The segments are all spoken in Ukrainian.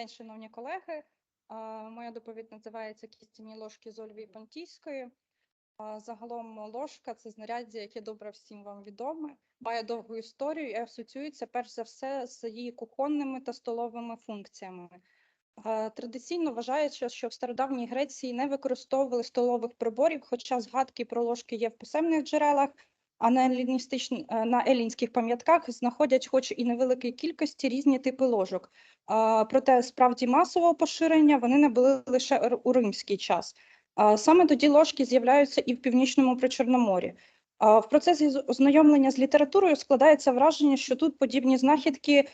день, шановні колеги. Моя доповідь називається Кістяні ложки з Ольвії Понтійської. Загалом ложка це знаряддя, яке добре всім вам відоме, має довгу історію і асоціюється перш за все з її кухонними та столовими функціями. Традиційно вважається, що в стародавній Греції не використовували столових приборів, хоча згадки про ложки є в писемних джерелах, а на еліністичн- е, на елінських пам'ятках знаходять, хоч і невеликій кількості, різні типи ложок. Проте справді масового поширення вони не були лише у римський час. А, Саме тоді ложки з'являються і в північному Причорномор'ї. А, В процесі ознайомлення з літературою складається враження, що тут подібні знахідки е,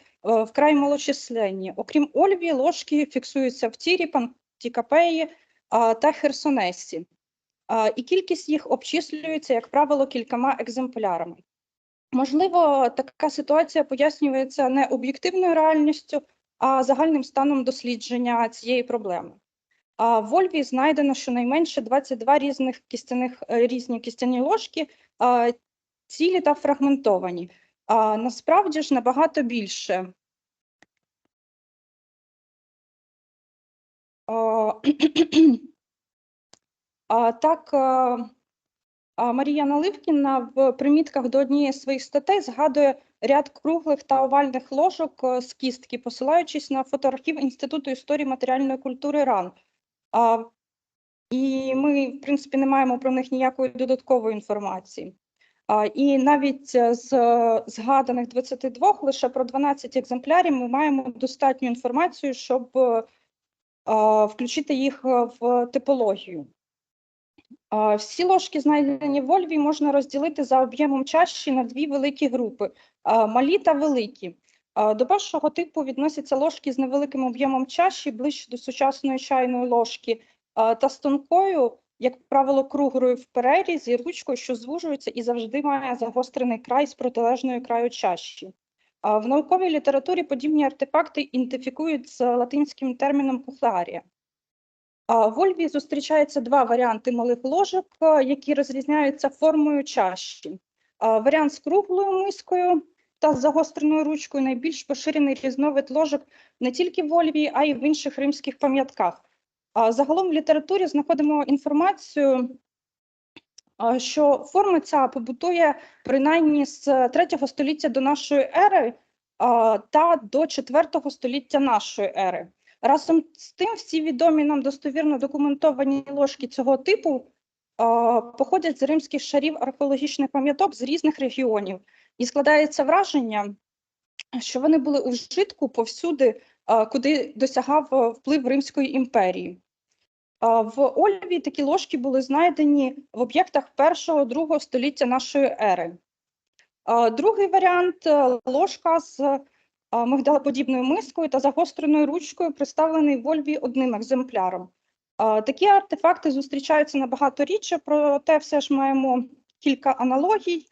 вкрай малочисленні. Окрім Ольвії, ложки фіксуються в Тірі, Пантікапеї та Херсонесі. І кількість їх обчислюється, як правило, кількома екземплярами. Можливо, така ситуація пояснюється не об'єктивною реальністю, а загальним станом дослідження цієї проблеми. В Ольві знайдено щонайменше 22 різних кістяних е, різні кістяні ложки, цілі та фрагментовані. Насправді ж набагато більше. Так, Марія Наливкіна в примітках до однієї з своїх статей згадує ряд круглих та овальних ложок е, з кістки, посилаючись на фотоархів Інституту історії матеріальної культури РАН. І ми, в принципі, не маємо про них ніякої додаткової інформації. І навіть е, з е, згаданих 22 лише про 12 екземплярів ми маємо достатню інформацію, щоб включити їх в типологію. Всі ложки, знайдені в Ольві, можна розділити за об'ємом чаші на дві великі групи малі та великі. До першого типу відносяться ложки з невеликим об'ємом чаші, ближче до сучасної чайної ложки, та з тонкою, як правило, круглою в перерізі, ручкою, що звужується і завжди має загострений край з протилежною краю чаші. В науковій літературі подібні артефакти ідентифікують з латинським терміном кухларія. В Ольві зустрічаються два варіанти малих ложок, е, які розрізняються формою чаші. Варіант з круглою мискою та з загостреною ручкою найбільш поширений різновид ложок не тільки в Ольвії, а й в інших римських пам'ятках. Загалом в літературі знаходимо інформацію, що форма ця побутує принаймні з 3 століття до нашої ери та до 4 століття нашої ери. Разом з тим, всі відомі нам достовірно документовані ложки цього типу а, походять з римських шарів археологічних пам'яток з різних регіонів, і складається враження, що вони були у вжитку повсюди, а, куди досягав а, вплив Римської імперії. А, В Ольві такі ложки були знайдені в об'єктах першого-другого століття нашої ери. А, Другий варіант е, ложка з мигдалоподібною мискою та загостреною ручкою, представлений в Ольві одним екземпляром. Такі артефакти зустрічаються набагато рідше, проте все ж маємо кілька аналогій.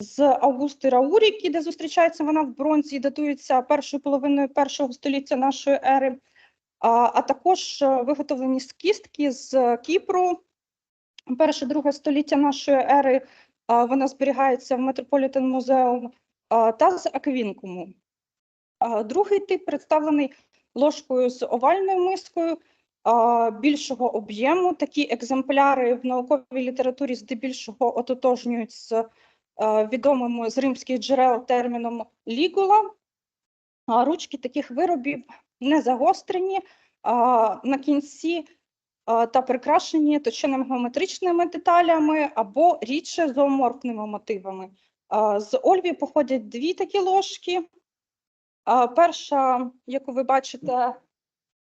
З Августи Рауріки, де зустрічається вона в бронзі, датується першою половиною першого століття нашої ери, а, а також е, виготовлені з кістки з Кіпру, перше-друге століття нашої ери. Вона зберігається в Метрополітен музеум та з аквінкуму. Другий тип представлений ложкою з овальною мискою більшого об'єму. Такі екземпляри в науковій літературі здебільшого ототожнюють з відомим з римських джерел терміном лігула. Ручки таких виробів не загострені, на кінці та прикрашені точеними геометричними деталями або рідше зооморфними мотивами. З Ольві походять дві такі ложки. Перша, яку ви бачите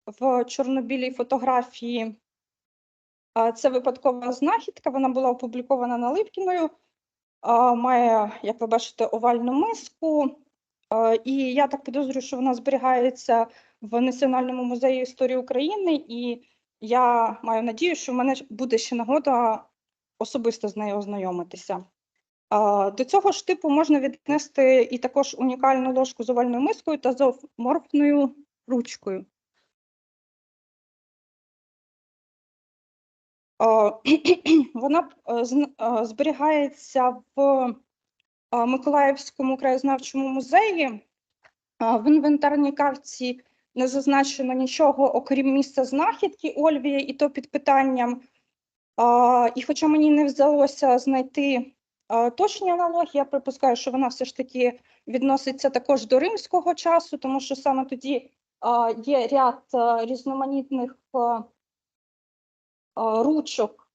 в чорно-білій фотографії, це випадкова знахідка. Вона була опублікована Наливкіною. А, Має, як ви бачите, овальну миску. І я так підозрюю, що вона зберігається в Національному музеї історії України, і я маю надію, що в мене буде ще нагода особисто з нею ознайомитися. До цього ж типу можна віднести і також унікальну ложку з овальною мискою та зооморфною ручкою. Вона е, е, зберігається в е, Миколаївському краєзнавчому музеї. В інвентарній карті не зазначено нічого, окрім місця знахідки Ольвії, і то під питанням. І хоча мені не вдалося знайти точні аналогії, я припускаю, що вона все ж таки відноситься також до римського часу, тому що саме тоді є ряд різноманітних ручок.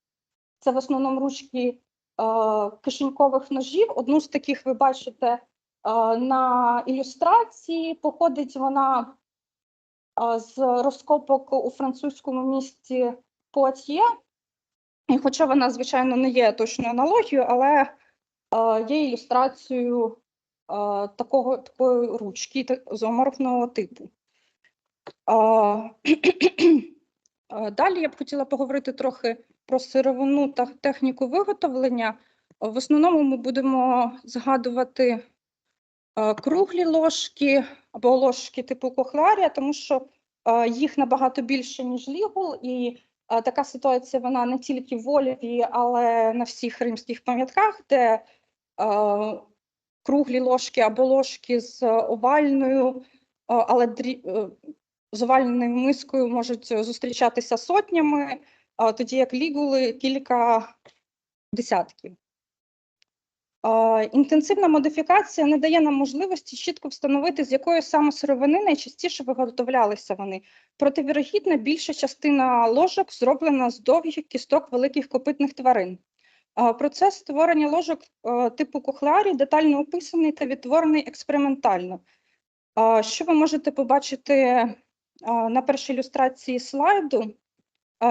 Це в основному ручки кишенькових ножів. Одну з таких ви бачите на ілюстрації. Походить вона з розкопок у французькому місті Пуатьє. І хоча вона, звичайно, не є точною аналогією, але є ілюстрацією такого, такої ручки зооморфного типу. Далі я б хотіла поговорити трохи про сировину та техніку виготовлення. В основному ми будемо згадувати круглі ложки або ложки типу кохларія, тому що їх набагато більше, ніж лігул, і така ситуація вона не тільки в Ольві, але на всіх римських пам'ятках, де круглі ложки або ложки з овальною, але дрі... е, з овальною мискою можуть зустрічатися сотнями, тоді як лігули кілька десятків. Інтенсивна модифікація не дає нам можливості чітко встановити, з якої саме сировини найчастіше виготовлялися вони. Проте, вірогідно, більша частина ложок зроблена з довгих кісток великих копитних тварин. Процес створення ложок е, типу кохларі детально описаний та відтворений експериментально. Що ви можете побачити на першій ілюстрації слайду?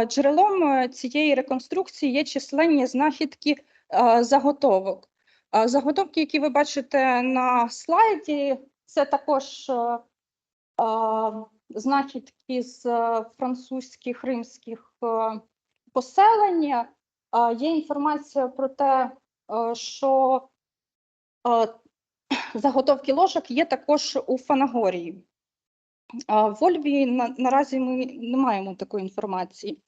Джерелом е, цієї реконструкції є численні знахідки заготовок. Заготовки, які ви бачите на слайді, це також е, знахідки з е, французьких римських е, поселень. Є інформація про те, що заготовки ложок є також у Фанагорії. В Ольві на, наразі ми не маємо такої інформації.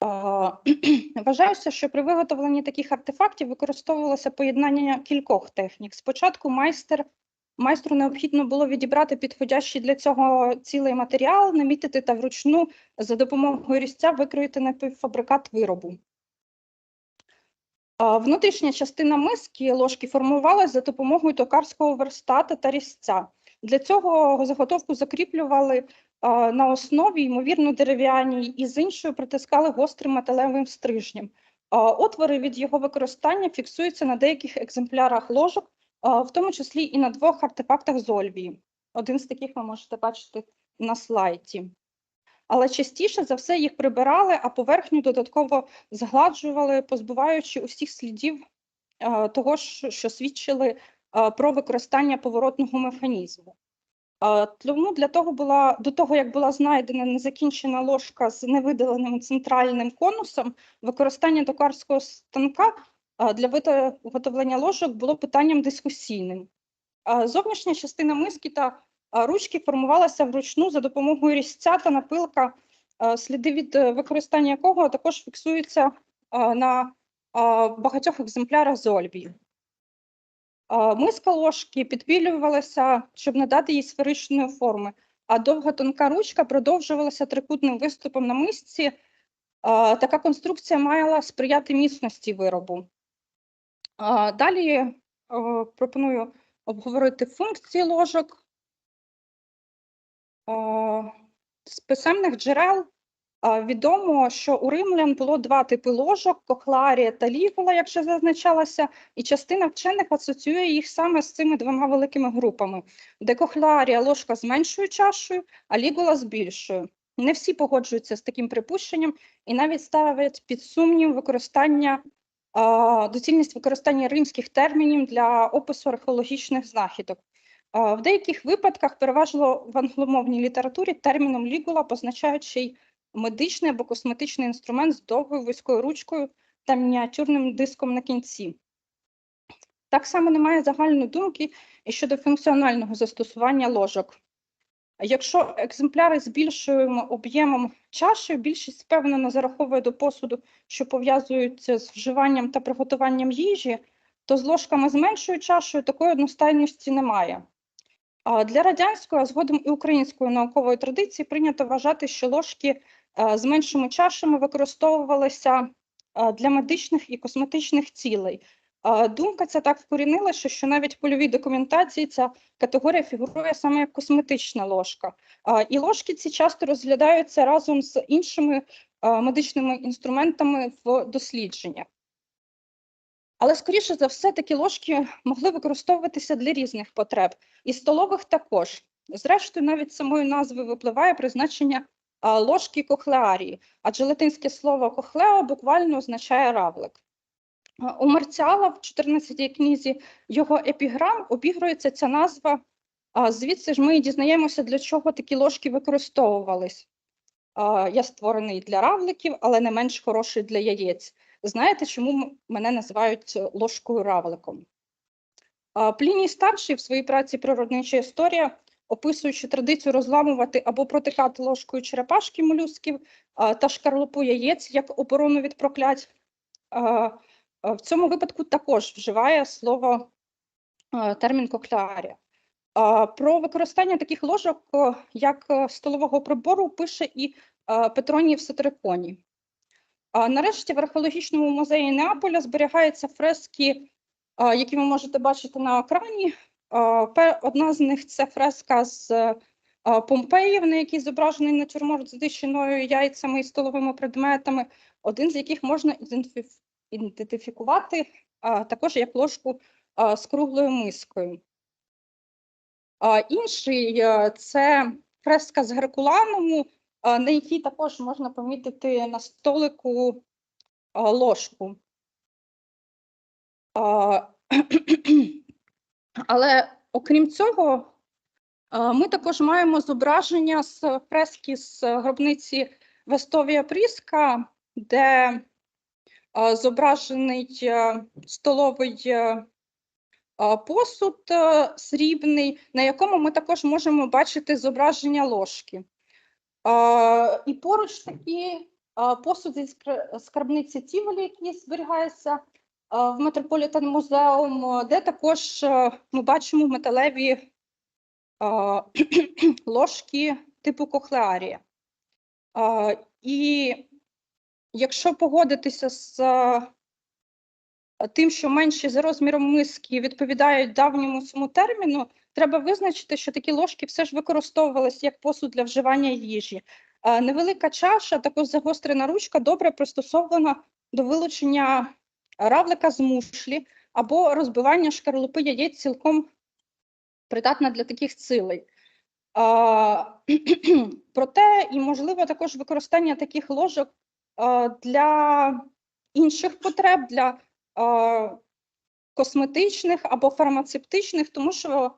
А, Вважаюся, що при виготовленні таких артефактів використовувалося поєднання кількох технік. Спочатку майстер, майстру необхідно було відібрати підходящий для цього цілий матеріал, намітити та вручну за допомогою різця викроїти напівфабрикат виробу. Внутрішня частина миски ложки формувалася за допомогою токарського верстата та різця. Для цього заготовку закріплювали на основі, ймовірно, дерев'яній, і з іншою притискали гострим металевим стрижнем. Отвори від його використання фіксуються на деяких екземплярах ложок, в тому числі і на двох артефактах з Ольвії. Один з таких ви можете бачити на слайді. Але частіше за все їх прибирали, а поверхню додатково згладжували, позбуваючи усіх слідів а, того, що свідчили а, про використання поворотного механізму. А, Тому для того була до того, як була знайдена незакінчена ложка з невидаленим центральним конусом, використання токарського станка для виготовлення ложок було питанням дискусійним. Зовнішня частина миски та ручки формувалася вручну за допомогою різця та напилка, сліди від е, використання якого також фіксуються на багатьох екземплярах з Ольвії. Миска ложки підпілювалася, щоб надати їй сферичної форми, а довга тонка ручка продовжувалася трикутним виступом на мисці. Така конструкція мала сприяти міцності виробу. Далі пропоную обговорити функції ложок. А, З писемних джерел відомо, що у римлян було два типи ложок: кохларія та лігула, як вже зазначалося, і частина вчених асоціює їх саме з цими двома великими групами, де кохларія ложка з меншою чашею, а лігула з більшою. Не всі погоджуються з таким припущенням і навіть ставлять під сумнів використання доцільність використання римських термінів для опису археологічних знахідок. В деяких випадках, переважно в англомовній літературі, терміном лігула позначаючий медичний або косметичний інструмент з довгою вузькою ручкою та мініатюрним диском на кінці. Так само немає загальної думки і щодо функціонального застосування ложок. Якщо екземпляри з більшим об'ємом чаші, більшість впевнено зараховує до посуду, що пов'язуються з вживанням та приготуванням їжі, то з ложками з меншою чашею такої одностайності немає. Для радянської, а згодом і української наукової традиції прийнято вважати, що ложки е, з меншими чашами використовувалися е, для медичних і косметичних цілей. Думка ця так вкорінилася, що навіть в польовій документації ця категорія фігурує саме як косметична ложка. І ложки ці часто розглядаються разом з іншими е, медичними інструментами в дослідженнях. Але, скоріше за все, такі ложки могли використовуватися для різних потреб, і столових також. Зрештою, навіть з самої назви випливає призначення ложки кохлеарії, адже латинське слово кохлео буквально означає равлик. У Марціала в 14-й книзі його епіграм обігрується ця назва, звідси ж ми і дізнаємося, для чого такі ложки використовувались. Я створений для равликів, але не менш хороший для яєць. Знаєте, чому мене називають е, ложкою равликом? Пліній старший в своїй праці Природнича історія, описуючи традицію розламувати або протикати ложкою черепашки молюсків та шкарлупу яєць як оборону від проклять, в цьому випадку також вживає слово термін коклеарія. А, Про використання таких ложок як е, столового прибору пише і Петроній в Сатриконі. А нарешті в археологічному музеї Неаполя зберігаються фрески, які ви можете бачити на екрані. Одна з них це фреска з Помпеїв, на якій зображений натюрморт з дичиною, яйцями і столовими предметами, один з яких можна ідентифікувати також як ложку з круглою мискою. Інший е, це фреска з Геркулануму, а, на якій також можна помітити на столику ложку. Але окрім цього, ми також маємо зображення з фрески з гробниці Вестовія Пріска, де зображений е, столовий е, посуд е, срібний, на якому ми також можемо бачити зображення ложки. І поруч такі а, посуд зі скр- скарбниці Тіволі, який зберігається а, в Метрополітен музеум, де також ми бачимо металеві ложки типу кохлеарія. І якщо погодитися з тим, що менші за розміром миски відповідають давньому цьому терміну, треба визначити, що такі ложки все ж використовувалися як посуд для вживання їжі. Невелика чаша, також загострена ручка, добре пристосована до вилучення равлика з мушлі або розбивання шкарлупи яєць цілком придатна для таких цілей. Проте і можливо також використання таких ложок для інших потреб, для косметичних або фармацевтичних, тому що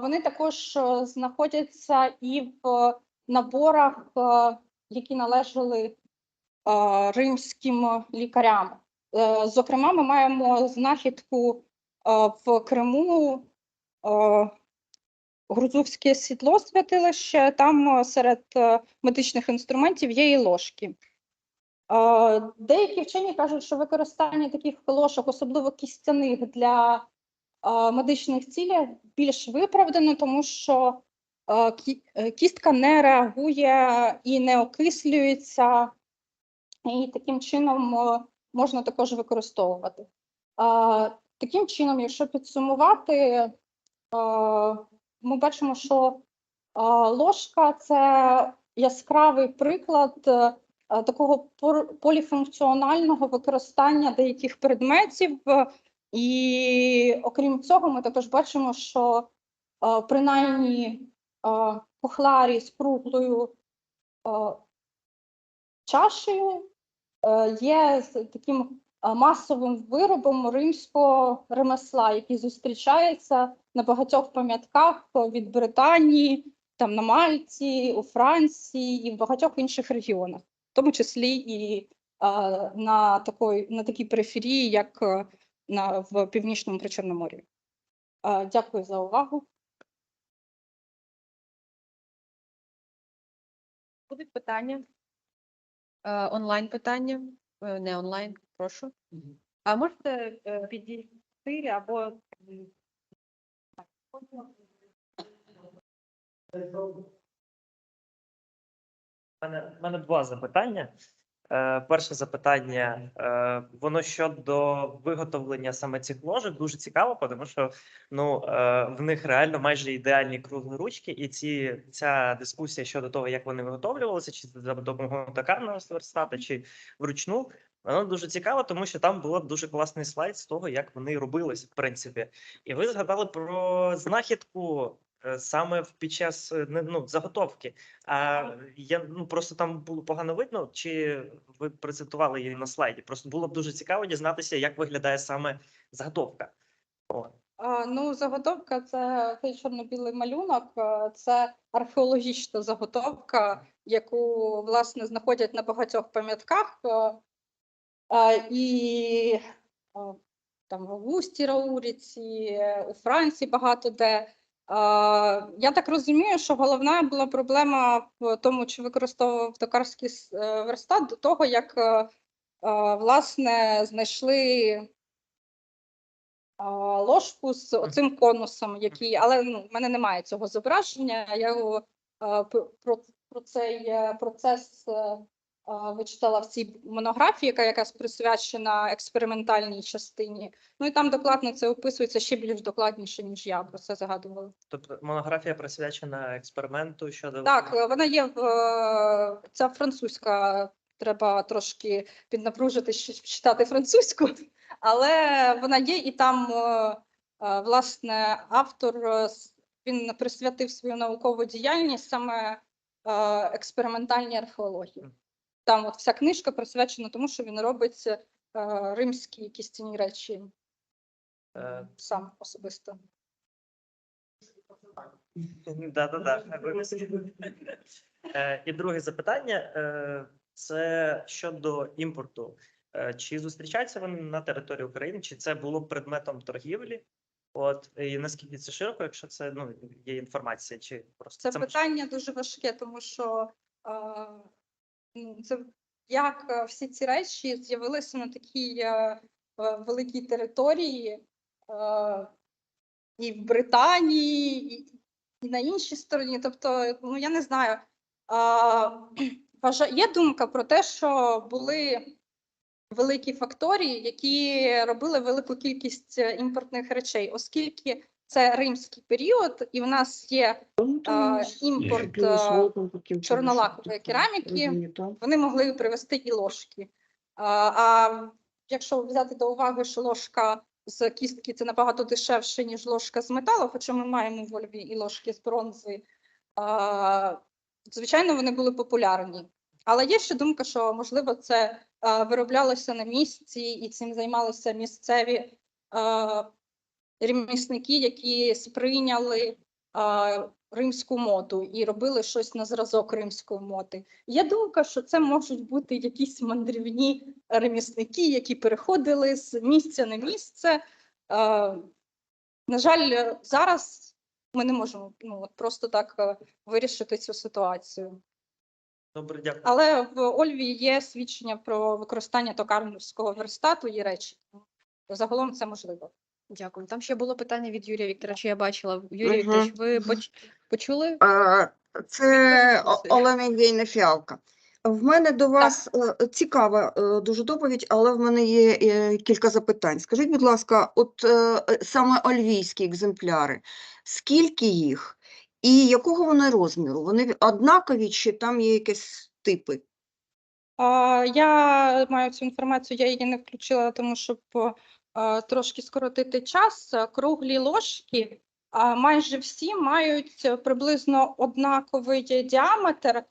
вони також знаходяться і в наборах, які належали римським лікарям. Е, Зокрема, ми маємо знахідку в Криму. Грузовське світло святилище, там серед медичних інструментів є і ложки. А, Деякі вчені кажуть, що використання таких ложок, особливо кістяних для медичних цілей, більш виправдано, тому що е, кістка не реагує і не окислюється, і таким чином можна також використовувати. Таким чином, якщо підсумувати, ми бачимо, що ложка це яскравий приклад е, е, такого поліфункціонального використання деяких предметів. е, І окрім цього, ми також бачимо, що е, принаймні е, кохларі з круглою е, чашею е, є таким е, масовим виробом римського ремесла, який зустрічається на багатьох пам'ятках від Британії, там на Мальті, у Франції і в багатьох інших регіонах, в тому числі і е, на такої на такій периферії, як е, на в північному Причорномор'ї. Е, Дякую за увагу. Будуть питання? Е, Онлайн питання? Е, Не онлайн, прошу. А можете е, підійти або мене, мене два запитання. Е, перше запитання, е, воно щодо виготовлення саме цих ложок дуже цікаво, тому що ну, е, в них реально майже ідеальні круглі ручки, і ці, ця дискусія щодо того, як вони виготовлювалися, чи за допомогою токарного верстата, чи вручну, воно дуже цікаво, тому що там був дуже класний слайд з того, як вони робились, в принципі. І ви згадали про знахідку саме під час е, ну, заготовки. А я ну просто там було погано видно, чи ви презентували її на слайді? Просто було б дуже цікаво дізнатися, як виглядає саме заготовка. О, Ну, заготовка це цей чорно-білий малюнок, е, це археологічна заготовка, яку власне знаходять на багатьох пам'ятках. е, І е, там в Августі Рауріці, е, у Франції багато де. А, Я так розумію, що головна була проблема в тому, чи використовував токарський е, верстат до того, як е, е, власне знайшли ложку з оцим конусом, який, але ну, в мене немає цього зображення. Я його про, про цей е, процес е, вичитала в цій монографії, яка якраз присвячена експериментальній частині. Ну і там докладно це описується ще більш докладніше, ніж я про це згадувала. тобто монографія присвячена експерименту щодо Так, вона є в ця французька. Треба трошки піднапружити, щоб читати французьку, але вона є, і там е, е, власне автор е, він присвятив свою наукову діяльність саме експериментальній археології. Там от вся книжка присвячена тому, що він робить е, римські кістяні речі Е, сам особисто. Да, да, да. Е, І друге запитання е, це щодо імпорту. Е, Чи зустрічаються вони на території України, чи це було предметом торгівлі? От і наскільки це широко, якщо це ну є інформація, чи просто Це мож- питання дуже важке, тому що е, це як е, всі ці речі з'явилися на такій е, е, великій території і в Британії, і, на іншій стороні. Тобто, ну я не знаю. Є думка про те, що були великі факторії, які робили велику кількість імпортних речей, оскільки це римський період, і в нас є а, імпорт чорнолакової кераміки, вони могли привезти і ложки. А, а якщо взяти до уваги, що ложка з кістки це набагато дешевше, ніж ложка з металу, хоча ми маємо в Львові і ложки з бронзи, а, звичайно, вони були популярні. Але є ще думка, що можливо це а, вироблялося на місці, і цим займалися місцеві а, ремісники, які сприйняли а, римську моду і робили щось на зразок римської моди. Є думка, що це можуть бути якісь мандрівні ремісники, які переходили з місця на місце. Е, на жаль, зараз ми не можемо ну, просто так е, вирішити цю ситуацію. Добре, дякую. Але в Ольві є свідчення про використання токарського верстату і речі. Загалом це можливо. Дякую. Там ще було питання від Юрія Вікторовича, я бачила. Юрій Мгм. Вікторович, ви поч- почули? Е, Це О- Олена Євгенівна Фіалка. В мене до вас е, цікава е, дуже доповідь, але в мене є е, кілька запитань. Скажіть, будь ласка, от е, е, саме ольвійські екземпляри, скільки їх і якого вони розміру? Вони однакові чи там є якісь типи? А, Я маю цю інформацію, я її не включила, тому щоб а, трошки скоротити час. Круглі ложки а, майже всі мають е, приблизно однаковий діаметр,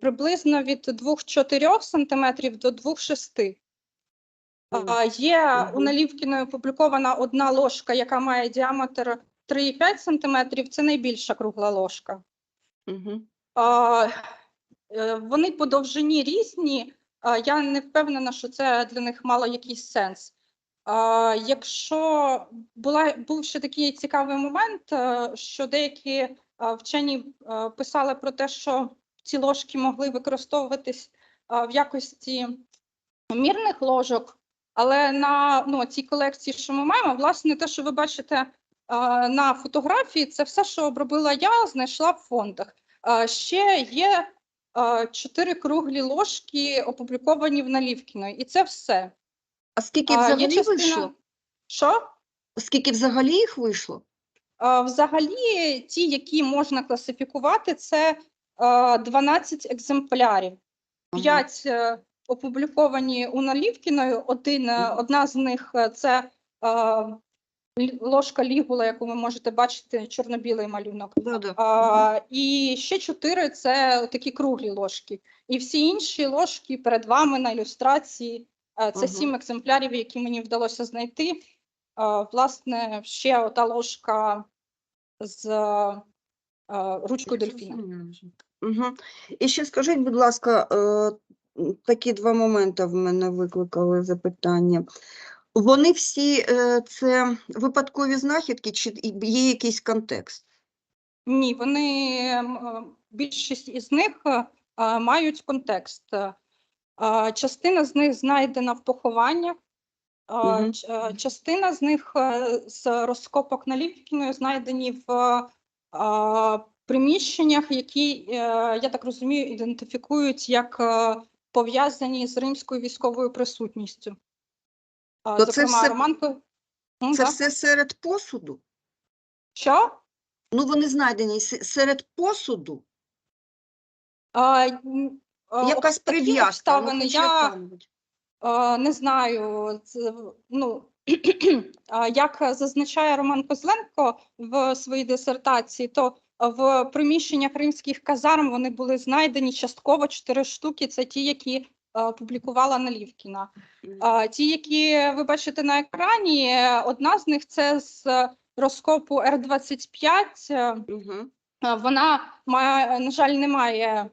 приблизно від 2-4 см до 2-6 Є у. Налівкіної опублікована одна ложка, яка має діаметр 3,5 см. Це найбільша кругла ложка. Угу. А, е, Вони по довжині різні. Я не впевнена, що це для них мало якийсь сенс. Якщо була, був ще такий цікавий момент, е, що деякі вчені е, писали про те, що ці ложки могли використовуватись в якості мірних ложок, але на ну, цій колекції, що ми маємо, власне, те, що ви бачите на фотографії це все, що обробила я, знайшла в фондах. Ще є чотири круглі ложки, опубліковані в Налівкіної, і це все. А скільки А, взагалі частина... вийшло? Що? Скільки взагалі їх вийшло? А, Взагалі, ті, які можна класифікувати, це а, 12 екземплярів. Ага. П'ять е, опубліковані у Налівкіною. Один, е, Мгм. одна з них е, це е, лі- ложка лігула, яку ви можете бачити, чорно-білий малюнок. Да-да. А, і ще чотири це такі круглі ложки. І всі інші ложки перед вами на ілюстрації. Е, Це сім екземплярів, які мені вдалося знайти. Е, Власне, ще ота ложка з е, ручкою дельфіна. Угу. І ще скажіть, будь ласка, такі два моменти в мене викликали запитання. Вони всі це випадкові знахідки, чи є якийсь контекст? Ні, вони більшість із них мають контекст. Частина з них знайдена в похованнях, частина з них е, з розкопок Налівкіною знайдені в приміщеннях, які, е, я так розумію, ідентифікують як е, пов'язані з римською військовою присутністю. То це Зокрема, все- Романко. Це да. все серед посуду? Що? Ну, вони знайдені серед посуду? А, Якась об- прив'язка? Ну, я яка-небудь. не знаю. Це, ну, як зазначає Роман Козленко в своїй дисертації, то в приміщеннях римських казарм вони були знайдені частково чотири штуки. Це ті, які а, публікувала Налівкіна. Ті, які ви бачите на екрані, е, одна з них це з розкопу Р-25. е, Мгм. а, Вона має, на жаль, не має,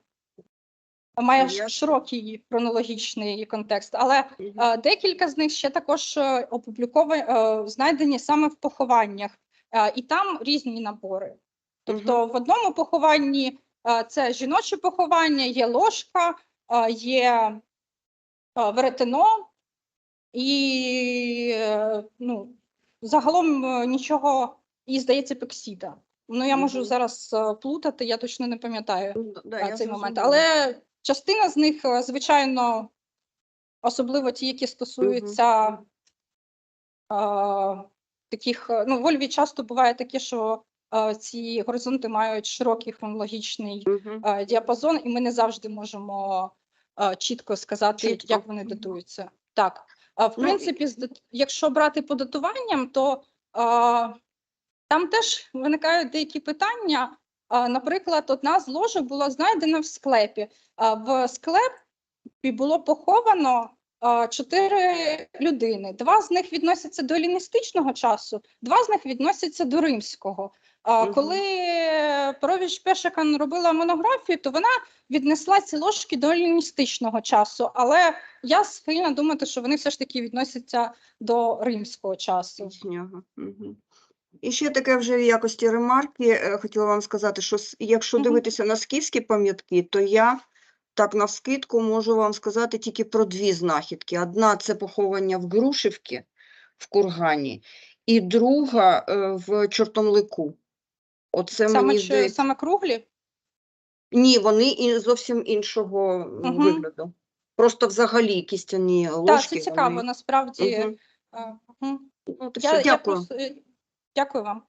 має Ясно. широкий хронологічний контекст, але Мгм. е, декілька з них ще також е, опубліковані, е, знайдені саме в похованнях, і там різні набори. Тобто в одному похованні це жіноче поховання, є ложка, є веретено, і ну, загалом нічого, і здається, пексіда. Ну, я можу Мгм. зараз е, плутати, я точно не пам'ятаю е, я цей момент. Але частина з них, е, звичайно, особливо ті, які стосуються е, таких, е, ну, в Ольві часто буває таке, що е, ці горизонти мають широкий хронологічний е, діапазон, і ми не завжди можемо е, чітко сказати, Чітко. як вони датуються. Так, а в Ну, принципі, якщо брати по датуванням, то е, там теж виникають деякі питання. Наприклад, одна з ложок була знайдена в склепі. В склепі було поховано чотири людини. Два з них відносяться до еліністичного часу, два з них відносяться до римського. Коли Провіч Пешекан робила монографію, то вона віднесла ці ложки до еліністичного часу, але я схильна думати, що вони все ж таки відносяться до римського часу. Піснього. І ще таке вже в якості ремарки е, хотіла вам сказати, що якщо дивитися на скіфські пам'ятки, то я так навскидку можу вам сказати тільки про дві знахідки. Одна це поховання в Грушівці в Кургані, і друга е, в Чортомлику. Оце Саме, мені здається. саме круглі? Ні, вони і зовсім іншого Мгм. вигляду. Просто взагалі кістяні Так, це цікаво, вони- насправді. Мгм. е, мгм. От Я, все. я просто, дякую вам.